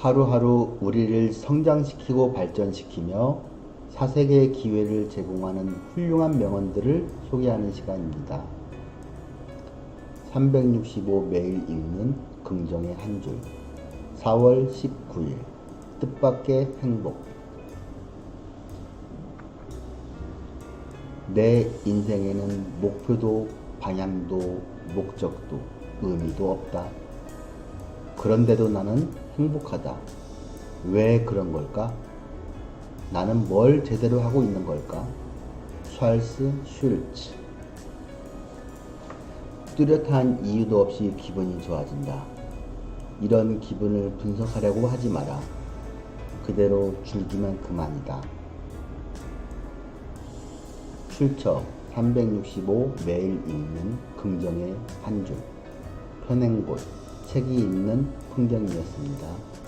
하루하루 우리를 성장시키고 발전시키며 사색의 기회를 제공하는 훌륭한 명언들을 소개하는 시간입니다. 365 매일 읽는 긍정의 한 줄. 4월 19일. 뜻밖의 행복. 내 인생에는 목표도 방향도 목적도 의미도 없다. 그런데도 나는 행복하다. 왜 그런 걸까? 나는 뭘 제대로 하고 있는 걸까? 찰스 슐츠 뚜렷한 이유도 없이 기분이 좋아진다. 이런 기분을 분석하려고 하지 마라. 그대로 즐기면 그만이다. 출처 365 매일 읽는 긍정의 한 줄. 편행골 책이 있는 풍경이었습니다.